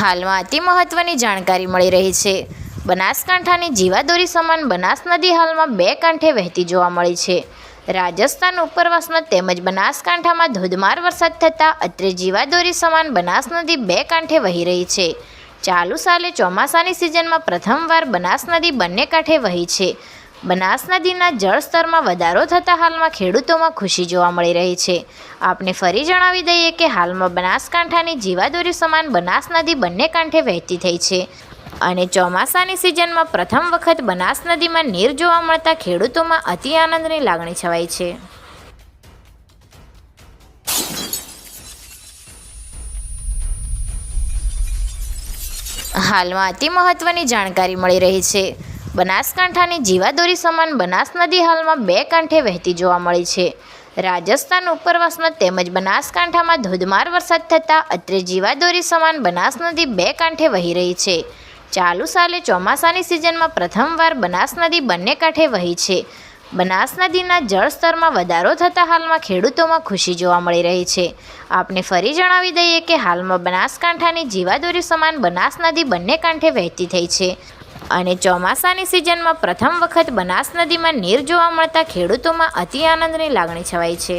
હાલમાં અતિ મહત્વની જાણકારી મળી રહી છે. બનાસકાંઠાની જીવાદોરી સમાન બનાસ નદી હાલમાં બે કાંઠે વહેતી જોવા મળી છે. રાજસ્થાન ઉપરવાસમાં તેમજ બનાસકાંઠામાં ધોધમાર વરસાદ થતાં અત્રે જીવાદોરી સમાન બનાસ નદી બે કાંઠે વહી રહી છે. ચાલુ સાલે ચોમાસાની સિઝનમાં પ્રથમવાર બનાસ નદી બંને કાંઠે વહી છે. બનાસ નદીના જળસ્તરમાં વધારો થતાં હાલમાં ખેડૂતોમાં ખુશી જોવા મળી રહી છે. આપને ફરી જણાવી દઈએ કે હાલમાં બનાસકાંઠાની જીવાદોરી સમાન બનાસ નદી બંને કાંઠે વહેતી થઈ છે. અને ચોમાસાની સિઝનમાં પ્રથમ વખત બનાસ નદીમાં નીર જોવા મળતા ખેડૂતોમાં અતિ આનંદની લાગણી છવાઈ છે. હાલમાં અતિ મહત્વની જાણકારી મળી રહી છે. બનાસકાંઠાની જીવાદોરી સમાન બનાસ નદી હાલમાં બે કાંઠે વહેતી જોવા મળી છે. રાજસ્થાન ઉપરવાસમાં તેમજ બનાસકાંઠામાં ધોધમાર વરસાદ થતાં અત્રે જીવાદોરી સમાન બનાસ નદી બે કાંઠે વહી રહી છે. ચાલુ સાલે ચોમાસાની સિઝનમાં પ્રથમવાર બનાસ નદી બંને કાંઠે વહી છે. બનાસ નદીના જળસ્તરમાં વધારો થતાં હાલમાં ખેડૂતોમાં ખુશી જોવા મળી રહી છે. આપને ફરી જણાવી દઈએ કે હાલમાં બનાસકાંઠાની જીવાદોરી સમાન બનાસ નદી બંને કાંઠે વહેતી થઈ છે. અને ચોમાસાની સિઝનમાં પ્રથમ વખત બનાસ નદીમાં નીર જોવા મળતા ખેડૂતોમાં અતિ આનંદની લાગણી છવાઈ છે.